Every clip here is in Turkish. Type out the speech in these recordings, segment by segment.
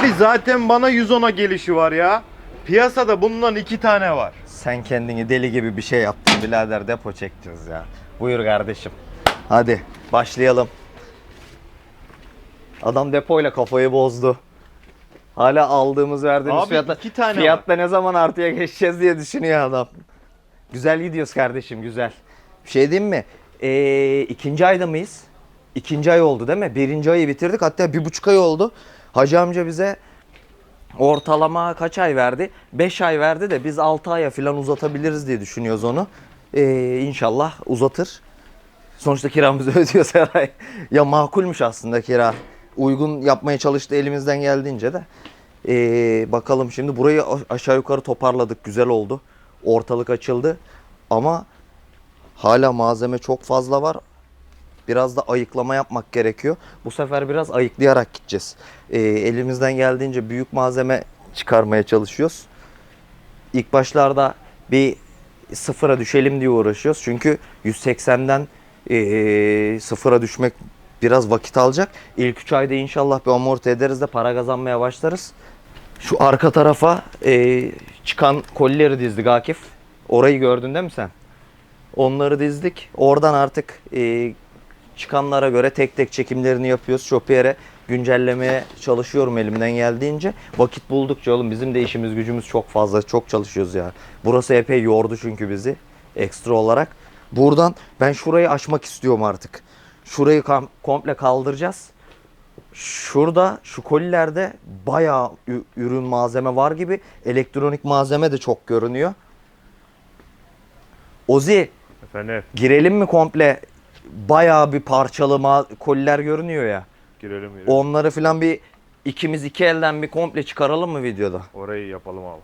Abi zaten bana 110'a gelişi var ya. Piyasada bundan iki tane var. Sen kendini deli gibi bir şey yaptın birader depo çekeceğiz ya. Buyur kardeşim. Hadi başlayalım. Adam depoyla kafayı bozdu. Hala aldığımız verdiğimiz Abi fiyatla iki tane var. fiyatta ne zaman artıya geçeceğiz diye düşünüyor adam. Güzel gidiyoruz kardeşim güzel. Bir şey diyeyim mi? Ee, ikinci ayda mıyız? İkinci ay oldu değil mi? Birinci ayı bitirdik hatta bir buçuk ay oldu. Hacı amca bize ortalama kaç ay verdi? 5 ay verdi de biz 6 aya falan uzatabiliriz diye düşünüyoruz onu. Ee, inşallah uzatır. Sonuçta kiramızı ödüyoruz her. Ya makulmüş aslında kira. Uygun yapmaya çalıştı elimizden geldiğince de. Ee, bakalım şimdi burayı aşağı yukarı toparladık. Güzel oldu. Ortalık açıldı. Ama hala malzeme çok fazla var. Biraz da ayıklama yapmak gerekiyor. Bu sefer biraz ayıklayarak gideceğiz. Ee, elimizden geldiğince büyük malzeme çıkarmaya çalışıyoruz. İlk başlarda bir sıfıra düşelim diye uğraşıyoruz. Çünkü 180'den ee, sıfıra düşmek biraz vakit alacak. İlk 3 ayda inşallah bir amorti ederiz de para kazanmaya başlarız. Şu arka tarafa ee, çıkan kolileri dizdik Akif. Orayı gördün değil mi sen? Onları dizdik. Oradan artık ee, çıkanlara göre tek tek çekimlerini yapıyoruz. Shopier'e güncellemeye çalışıyorum elimden geldiğince. Vakit buldukça oğlum bizim de işimiz gücümüz çok fazla. Çok çalışıyoruz ya. Burası epey yordu çünkü bizi ekstra olarak. Buradan ben şurayı açmak istiyorum artık. Şurayı komple kaldıracağız. Şurada şu kolilerde bayağı ürün malzeme var gibi. Elektronik malzeme de çok görünüyor. Ozi Efendim girelim mi komple? Bayağı bir parçalı ma- koliler görünüyor ya. girelim girelim. Onları filan bir ikimiz iki elden bir komple çıkaralım mı videoda? Orayı yapalım abi.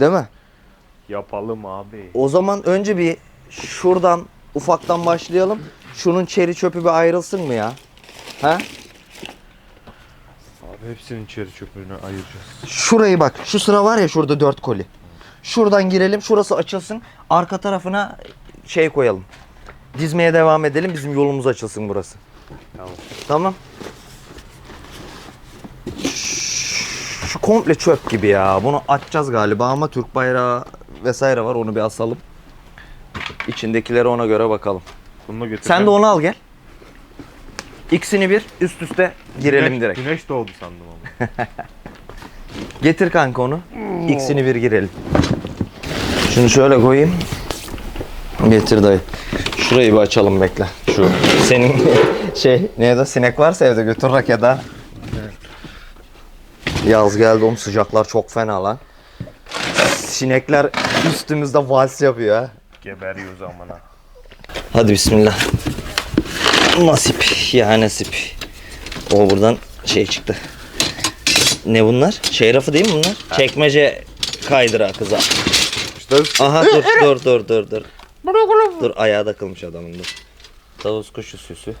Değil mi? Yapalım abi. O zaman önce bir şuradan ufaktan başlayalım. Şunun çeri çöpü bir ayrılsın mı ya? Ha? Abi hepsinin içeri çöpünü ayıracağız. Şurayı bak. Şu sıra var ya şurada dört koli. Şuradan girelim. Şurası açılsın. Arka tarafına şey koyalım. Dizmeye devam edelim. Bizim yolumuz açılsın burası. Tamam. Tamam. Şu komple çöp gibi ya. Bunu açacağız galiba ama Türk bayrağı vesaire var. Onu bir asalım. İçindekileri ona göre bakalım. Bunu götür. Sen de onu al gel. İkisini bir üst üste girelim güneş, direkt. Güneş doğdu sandım ama. Getir kanka onu. İkisini bir girelim. Şunu şöyle koyayım. Getir dayı. Şurayı bir açalım bekle. Şu senin şey neydi sinek varsa evde götür rakeda. Yaz geldi oğlum sıcaklar çok fena lan. Sinekler üstümüzde vals yapıyor ha. Geberiyoruz amına. Hadi bismillah. Nasip ya nasip. O buradan şey çıktı. Ne bunlar? Şey rafı değil mi bunlar? Çekmece kaydıra kıza. İşte Aha dur dur dur dur dur. Dur ayağa takılmış adamın dur. Tavus kuşu süsü.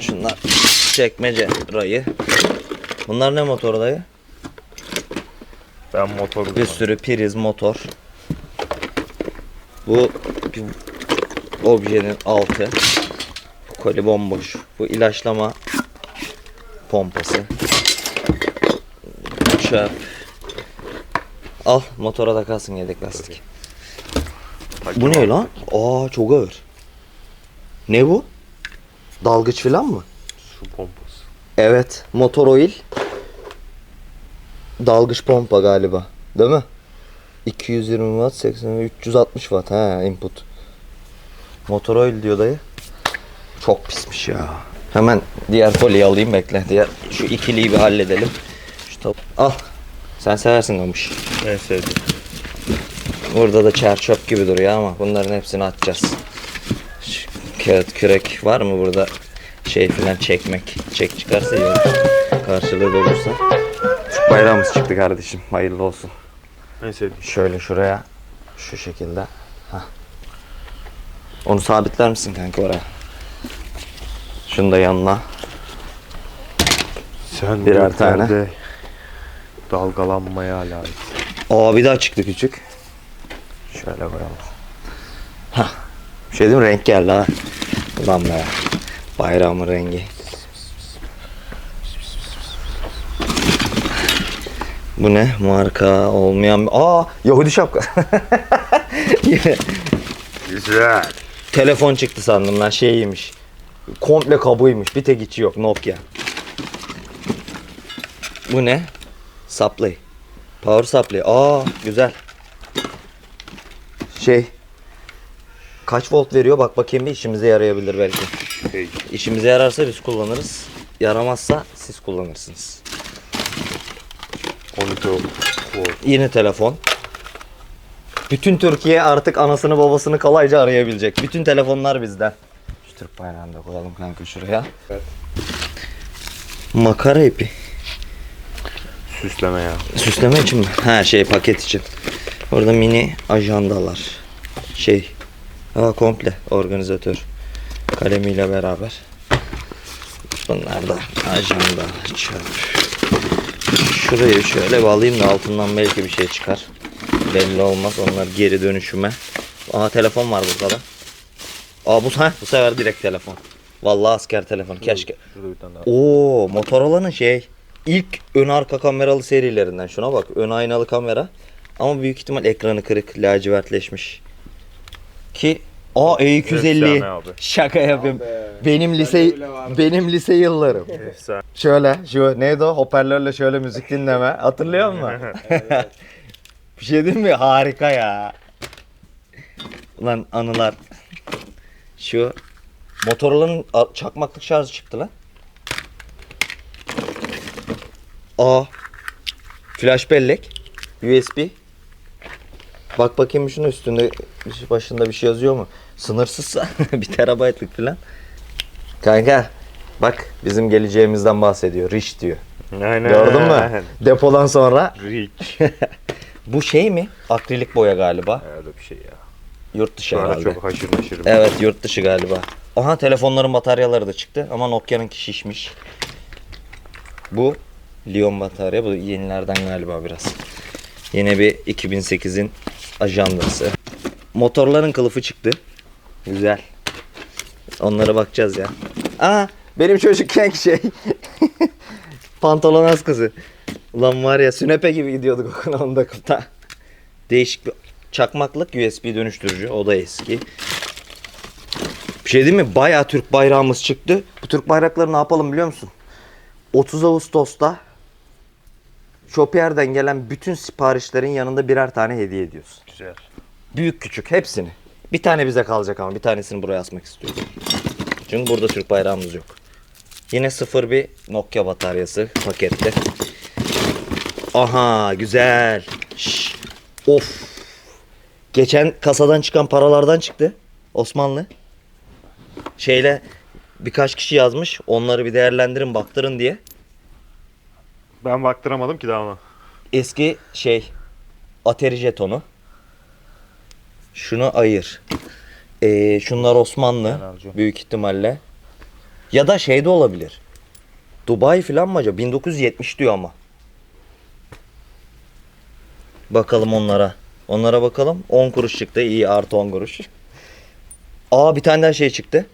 Şunlar çekmece rayı. Bunlar ne motor dayı? ben motoru Bir sürü priz motor. Bu bir objenin altı. Bu koli bomboş. Bu ilaçlama pompası. Çöp. Al motora da kalsın yedek lastik. Bu ne lan? Aa çok ağır. Ne bu? Dalgıç falan mı? Su pompası. Evet, motor oil. Dalgıç pompa galiba. Değil mi? 220 watt, 80 360 watt ha input. Motor oil diyor dayı. Çok pismiş ya. Hemen diğer kolyeyi alayım bekle. Diğer şu ikiliyi bir halledelim. Şu top. Al. Sen seversin kamış. En sevdiğim. Burada da çer çöp gibi duruyor ama bunların hepsini atacağız. Şu kağıt kürek var mı burada şey filan çekmek. Çek çıkarsa iyi olur. Karşılığı da olursa. Türk bayrağımız çıktı kardeşim. Hayırlı olsun. En sevdiğim. Şöyle şuraya. Şu şekilde. Hah. Onu sabitler misin kanka oraya? Şunu da yanına. Sen Birer göklerde dalgalanmaya layık. Aa bir daha çıktı küçük. Şöyle koyalım. Hah. Bir şey değil mi? Renk geldi ha. Ulan be. Bayrağımın rengi. Bu ne? Marka olmayan... Aa Yahudi şapka. Güzel. Telefon çıktı sandım lan şeyiymiş. Komple kabuğuymuş. Bir tek içi yok Nokia. Bu ne? Supply. Power supply. Aa güzel. Şey. Kaç volt veriyor? Bak bakayım bir işimize yarayabilir belki. Peki. İşimize yararsa biz kullanırız. Yaramazsa siz kullanırsınız. 12 oldu. Yeni telefon. Bütün Türkiye artık anasını babasını kolayca arayabilecek. Bütün telefonlar bizden. Şu Türk bayrağını da koyalım kanka şuraya. Evet. Makara ipi. Süsleme ya. Süsleme için mi? Ha şey paket için. Orada mini ajandalar. Şey. Ha komple organizatör. Kalemiyle beraber. Bunlar da ajanda. Şurayı şöyle bağlayayım da altından belki bir şey çıkar. Belli olmaz. Onlar geri dönüşüme. Aha telefon var burada da. Aa bu, ha, bu sefer direkt telefon. Vallahi asker telefonu. Keşke. Şurada bir tane daha. Oo, Motorola'nın şey ilk ön arka kameralı serilerinden. Şuna bak, ön aynalı kamera. Ama büyük ihtimal ekranı kırık, lacivertleşmiş. Ki A E250. Efsane abi. Şaka yapayım. Benim lise benim lise yıllarım. Efsane. Şöyle, şu neydi o? Hoparlörle şöyle müzik dinleme. Hatırlıyor musun? bir şey değil mi? Harika ya. Ulan anılar. Şu Motorola'nın a- çakmaklık şarjı çıktı lan. Aa. Flash bellek. USB. Bak bakayım şunun üstünde başında bir şey yazıyor mu? Sınırsızsa bir terabaytlık falan. Kanka bak bizim geleceğimizden bahsediyor. Rich diyor. Aynen. Gördün mü? Depodan sonra. Rich. Bu şey mi? Akrilik boya galiba. Öyle bir şey ya. Yurt dışı Şu herhalde. çok haşır neşirim. Evet yurt dışı galiba. Aha telefonların bataryaları da çıktı ama Nokia'nınki şişmiş. Bu Lion batarya. Bu yenilerden galiba biraz. Yine bir 2008'in ajandası. Motorların kılıfı çıktı. Güzel. Onlara bakacağız ya. Aa benim çocukken şey. Pantolon askısı. Ulan var ya sünepe gibi gidiyorduk okula onda kuta. Değişik bir çakmaklık USB dönüştürücü. O da eski. Bir şey değil mi? Bayağı Türk bayrağımız çıktı. Bu Türk bayrakları ne yapalım biliyor musun? 30 Ağustos'ta Shopier'den gelen bütün siparişlerin yanında birer tane hediye ediyoruz. Güzel. Büyük küçük hepsini. Bir tane bize kalacak ama bir tanesini buraya asmak istiyorum. Çünkü burada Türk bayrağımız yok. Yine sıfır bir Nokia bataryası pakette. Aha güzel. Şş, Of. Geçen kasadan çıkan paralardan çıktı. Osmanlı. Şeyle birkaç kişi yazmış. Onları bir değerlendirin baktırın diye. Ben baktıramadım ki daha ona. Eski şey Atari jetonu. Şunu ayır. Ee, şunlar Osmanlı alacağım. büyük ihtimalle. Ya da şey de olabilir. Dubai falan mı acaba? 1970 diyor ama. Bakalım onlara. Onlara bakalım. 10 kuruş çıktı. İyi artı 10 kuruş. Aa bir tane daha şey çıktı.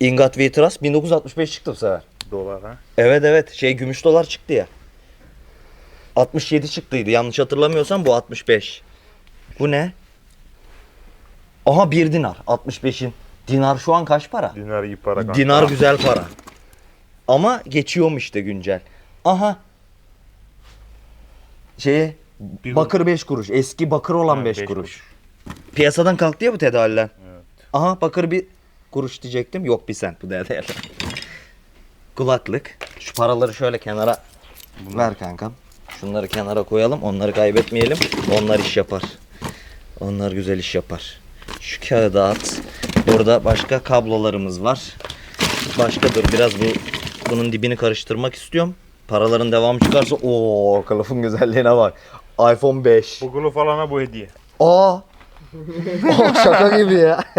Ingot Vitras 1965 çıktı bu sefer. Dolar ha. Evet evet şey gümüş dolar çıktı ya. 67 çıktıydı yanlış hatırlamıyorsam bu 65. Bu ne? Aha 1 dinar 65'in. Dinar şu an kaç para? Dinar iyi para kanka. Dinar güzel para. Ama geçiyormuş işte güncel. Aha. Bir- bakır 5 kuruş. Eski bakır olan Ha, 5 beş kuruş. Piyasadan kalktı ya bu tedavüller. Evet. Aha bakır bir kuruş diyecektim. Yok bir sent bu değerli. Kulaklık. Şu paraları şöyle kenara ver kankam. Şunları kenara koyalım. Onları kaybetmeyelim. Onlar iş yapar. Onlar güzel iş yapar. Şu kağıdı at. Burada başka kablolarımız var. Başka dur biraz bu bunun dibini karıştırmak istiyorum. Paraların devamı çıkarsa o kılıfın güzelliğine bak. iPhone 5. Google'u falana bu hediye. Aa. Aa, şaka gibi ya.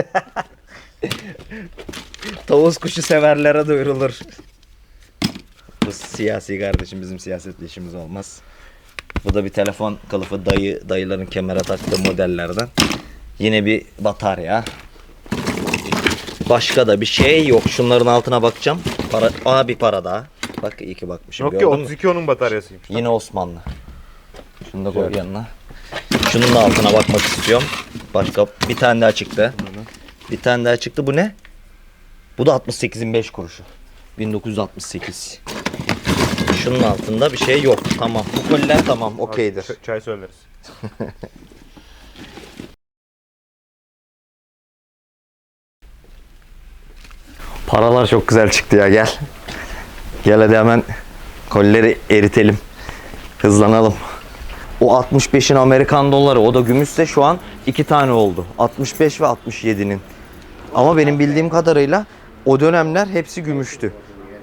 Tavus kuşu severlere duyurulur. Bu siyasi kardeşim bizim siyasetle işimiz olmaz. Bu da bir telefon kılıfı dayı dayıların kemere taktığı modellerden. Yine bir batarya. Başka da bir şey yok. Şunların altına bakacağım. Para, aa bir para daha. Bak iyi ki bakmışım. Gördün mü? 32 onun bataryasıymış. Yine Osmanlı. Şunu da koy yanına. Şunun da altına bakmak istiyorum. Başka bir tane daha çıktı. Bir tane daha çıktı. Bu ne? Bu da 68'in 5 kuruşu. 1968. Şunun altında bir şey yok. Tamam. Bu koliler tamam. Okeydir. Ç- Çay söyleriz. Paralar çok güzel çıktı ya gel. Gel hadi hemen kolileri eritelim. Hızlanalım. O 65'in Amerikan doları o da gümüşse şu an iki tane oldu. 65 ve 67'nin. Ama benim bildiğim kadarıyla o dönemler hepsi gümüştü.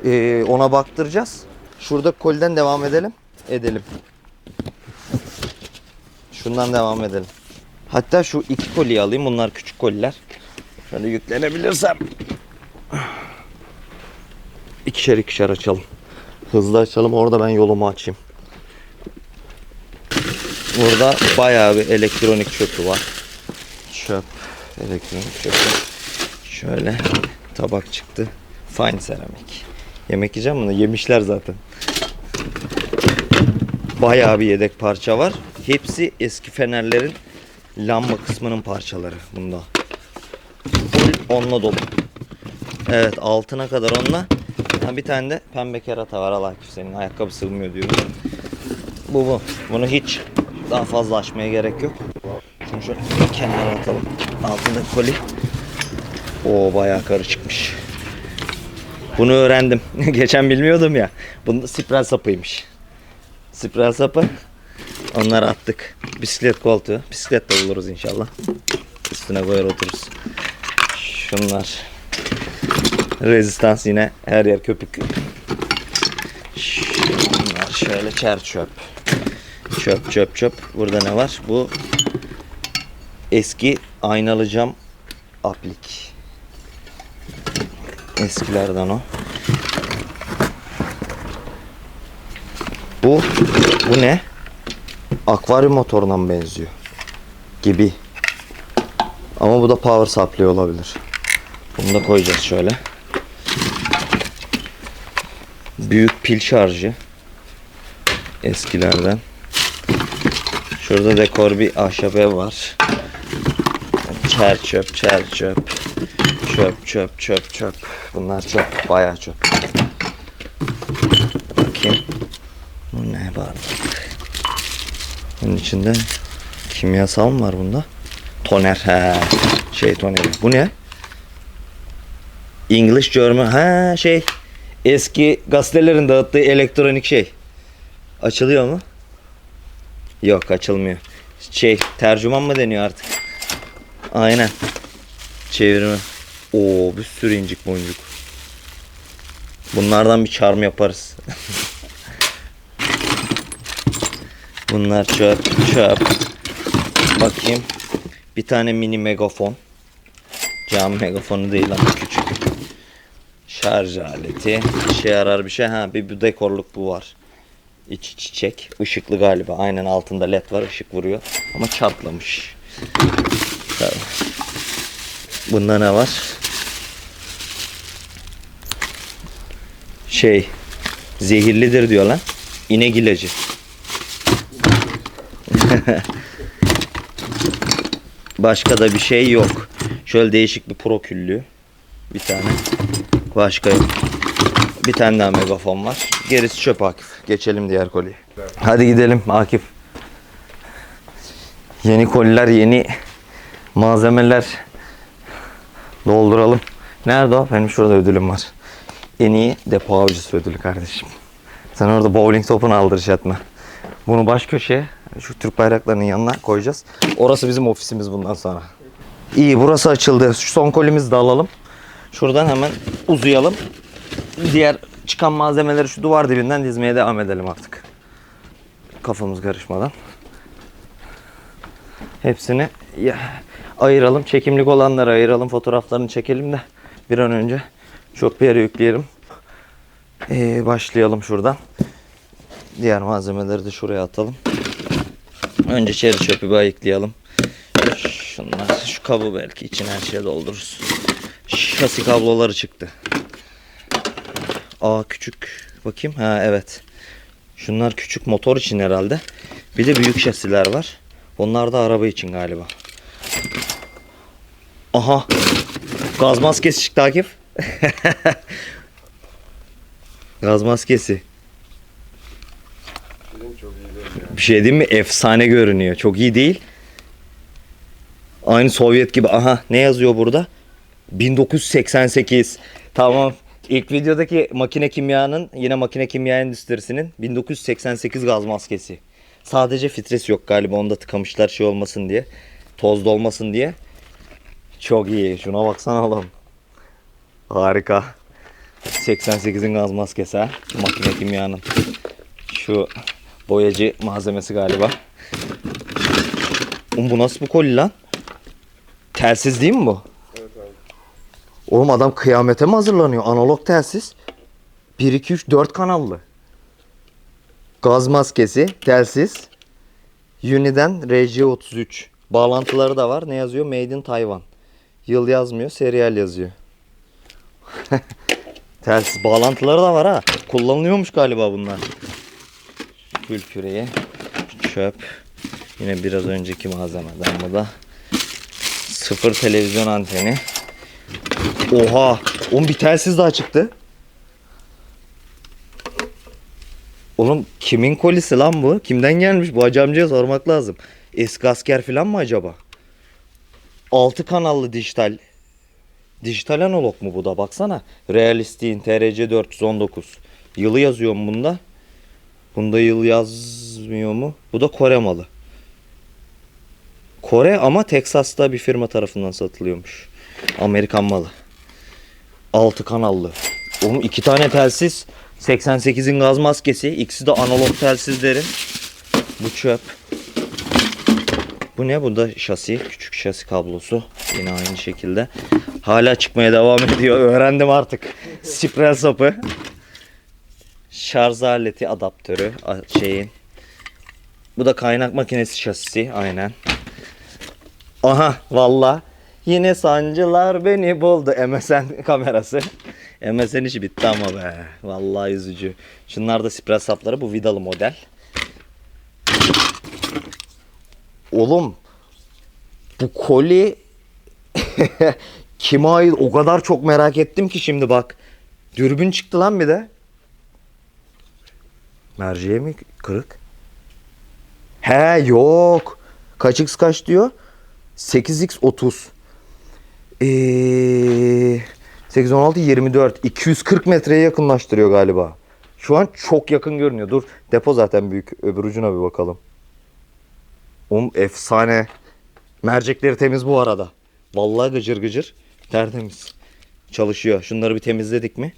Ee, ona baktıracağız. Şurada koliden devam edelim. Edelim. Şundan devam edelim. Hatta şu iki koliyi alayım. Bunlar küçük koliler. Şöyle yüklenebilirsem. İkişer ikişer açalım. Hızlı açalım. Orada ben yolumu açayım. Burada bayağı bir elektronik çöpü var. Çöp. Elektronik çöpü. Şöyle tabak çıktı. Fine seramik. Yemek yiyeceğim bunu. Yemişler zaten. Bayağı bir yedek parça var. Hepsi eski fenerlerin lamba kısmının parçaları bunda. Full onunla dolu. Evet altına kadar onunla. Ha, bir tane de pembe kerata var Allah senin ayakkabı sığmıyor diyor. Bu bu. Bunu hiç daha fazla açmaya gerek yok. Şunu şöyle kenara atalım. Altında koli. O bayağı karı çıkmış. Bunu öğrendim. Geçen bilmiyordum ya. Bunda spiral sapıymış. Spiral sapı. Onları attık. Bisiklet koltuğu. Bisiklet de buluruz inşallah. Üstüne koyar otururuz. Şunlar. Rezistans yine her yer köpük. Şunlar şöyle çer çöp. Çöp çöp çöp. Burada ne var? Bu eski aynalı cam aplik. Eskilerden o. Bu bu ne? Akvaryum motoruna mı benziyor? Gibi. Ama bu da power supply olabilir. Bunu da koyacağız şöyle. Büyük pil şarjı. Eskilerden. Şurada dekor bir ahşap ev var. Çer çöp, çer çöp. Çöp, çöp, çöp, çöp. Bunlar çöp, bayağı çöp. Bakayım. Bu ne var? Bunun içinde kimyasal mı var bunda? Toner he. Şey toneri. Bu ne? English German. Ha şey. Eski gazetelerin dağıttığı elektronik şey. Açılıyor mu? Yok açılmıyor. Şey tercüman mı deniyor artık? Aynen. Çevirme. Oo bir sürü incik boncuk. Bunlardan bir charm yaparız. Bunlar çöp çöp. Bakayım. Bir tane mini megafon. Cam megafonu değil ama küçük. Şarj aleti. İşe yarar bir şey. Ha bir, bir dekorluk bu var. İç çiçek. Işıklı galiba. Aynen altında led var. ışık vuruyor. Ama çatlamış. Tabii. Bunda ne var? Şey. Zehirlidir diyor lan. İnek ilacı. Başka da bir şey yok. Şöyle değişik bir pro. Bir tane. Başka yok. Bir tane daha megafon var. Gerisi çöp Akif. Geçelim diğer koliye. Hadi gidelim Akif. Yeni koliler, yeni malzemeler dolduralım. Nerede o? Benim şurada ödülüm var. En iyi depo avcısı ödülü kardeşim. Sen orada bowling topunu aldırış etme. Bunu baş köşeye şu Türk bayraklarının yanına koyacağız. Orası bizim ofisimiz bundan sonra. İyi burası açıldı. Şu son kolimizi de alalım. Şuradan hemen uzayalım. Diğer çıkan malzemeleri şu duvar dibinden dizmeye devam edelim artık. Kafamız karışmadan. Hepsini ayıralım. Çekimlik olanları ayıralım. Fotoğraflarını çekelim de bir an önce çok bir yere yükleyelim. Ee, başlayalım şuradan. Diğer malzemeleri de şuraya atalım. Önce çeri çöpü bir ayıklayalım. Şunlar, şu kabı belki içine her şeye doldururuz. Şasi kabloları çıktı. Aa küçük. Bakayım. Ha evet. Şunlar küçük motor için herhalde. Bir de büyük şasiler var. Onlar da araba için galiba. Aha. Gaz maskesi çıktı Akif. Gaz maskesi. Bir şey diyeyim mi? Efsane görünüyor. Çok iyi değil. Aynı Sovyet gibi. Aha ne yazıyor burada? 1988. Tamam. İlk videodaki makine kimyanın yine makine kimya endüstrisinin 1988 gaz maskesi. Sadece filtresi yok galiba. Onu da tıkamışlar şey olmasın diye. Toz dolmasın diye. Çok iyi. Şuna baksana oğlum. Harika. 88'in gaz maskesi ha. Makine kimyanın. Şu boyacı malzemesi galiba. Oğlum bu nasıl bir koli lan? Telsiz değil mi bu? Oğlum adam kıyamete mi hazırlanıyor? Analog telsiz. 1, 2, 3, 4 kanallı. Gaz maskesi, telsiz. Uni'den RJ33. Bağlantıları da var. Ne yazıyor? Made in Taiwan. Yıl yazmıyor, serial yazıyor. telsiz bağlantıları da var ha. Kullanılıyormuş galiba bunlar. Gül küreği, çöp. Yine biraz önceki malzemeden bu da. Sıfır televizyon anteni. Oha! Oğlum bir telsiz daha çıktı. Oğlum kimin kolisi lan bu? Kimden gelmiş? Bu hacamcıya sormak lazım. Eski asker falan mı acaba? 6 kanallı dijital. Dijital analog mu bu da? Baksana. Realistin TRC 419. Yılı yazıyor mu bunda? Bunda yıl yazmıyor mu? Bu da Kore malı. Kore ama Teksas'ta bir firma tarafından satılıyormuş. Amerikan malı. 6 kanallı. Oğlum iki tane telsiz. 88'in gaz maskesi. İkisi de analog telsizlerin. Bu çöp. Bu ne? Bu da şasi. Küçük şasi kablosu. Yine aynı şekilde. Hala çıkmaya devam ediyor. Öğrendim artık. Sprel sapı. Şarj aleti adaptörü. Şeyin. Bu da kaynak makinesi şasisi. Aynen. Aha valla. Yine sancılar beni buldu. MSN kamerası. MSN işi bitti ama be. Vallahi üzücü. Şunlar da sprey sapları. Bu vidalı model. Oğlum. Bu koli kime ait o kadar çok merak ettim ki şimdi bak. Dürbün çıktı lan bir de. Merceğe mi kırık? He yok. Kaç x kaç diyor? 8x30. Ee, 816 24 240 metreye yakınlaştırıyor galiba. Şu an çok yakın görünüyor. Dur depo zaten büyük. Öbür ucuna bir bakalım. Oğlum efsane. Mercekleri temiz bu arada. Vallahi gıcır gıcır. Tertemiz. Çalışıyor. Şunları bir temizledik mi?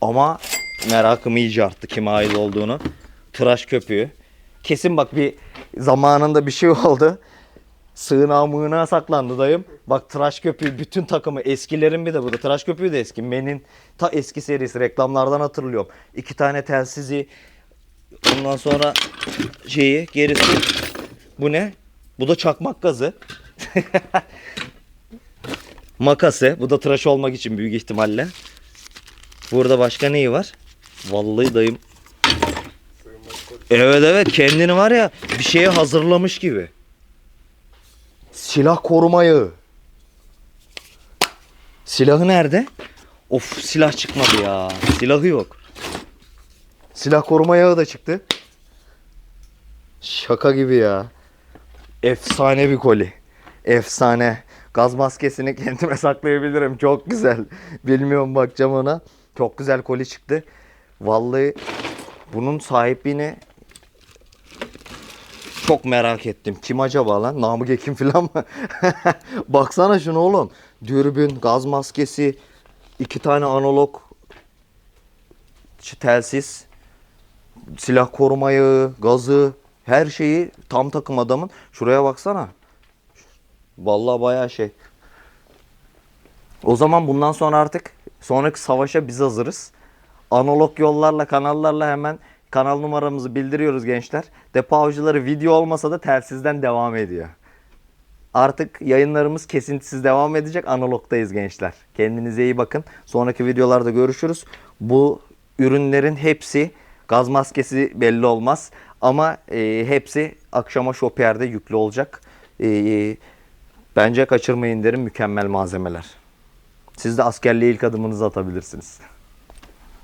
Ama merakım iyice arttı kime ait olduğunu. Tıraş köpüğü. Kesin bak bir zamanında bir şey oldu. Sığınağa mığınağa saklandı dayım. Bak tıraş köpüğü bütün takımı eskilerin bir de burada. Tıraş köpüğü de eski. Men'in ta eski serisi reklamlardan hatırlıyorum. İki tane telsizi ondan sonra şeyi gerisi bu ne? Bu da çakmak gazı. Makası. Bu da tıraş olmak için büyük ihtimalle. Burada başka neyi var? Vallahi dayım. Evet evet kendini var ya bir şeye hazırlamış gibi. Silah koruma yağı. Silahı nerede? Of silah çıkmadı ya. Silahı yok. Silah koruma yağı da çıktı. Şaka gibi ya. Efsane bir koli. Efsane. Gaz maskesini kendime saklayabilirim. Çok güzel. Bilmiyorum bakacağım ona. Çok güzel koli çıktı. Vallahi bunun sahipliğini çok merak ettim. Kim acaba lan? Namık Ekim falan mı? Baksana şunu oğlum. Dürbün, gaz maskesi, iki tane analog telsiz, silah koruma yağı, gazı, her şeyi tam takım adamın. Şuraya baksana. Vallahi bayağı şey. O zaman bundan sonra artık sonraki savaşa biz hazırız. Analog yollarla, kanallarla hemen kanal numaramızı bildiriyoruz gençler. Depo avcıları video olmasa da telsizden devam ediyor. Artık yayınlarımız kesintisiz devam edecek. Analogdayız gençler. Kendinize iyi bakın. Sonraki videolarda görüşürüz. Bu ürünlerin hepsi gaz maskesi belli olmaz. Ama e, hepsi akşama Shopier'de yüklü olacak. E, bence kaçırmayın derim mükemmel malzemeler. Siz de askerliğe ilk adımınızı atabilirsiniz.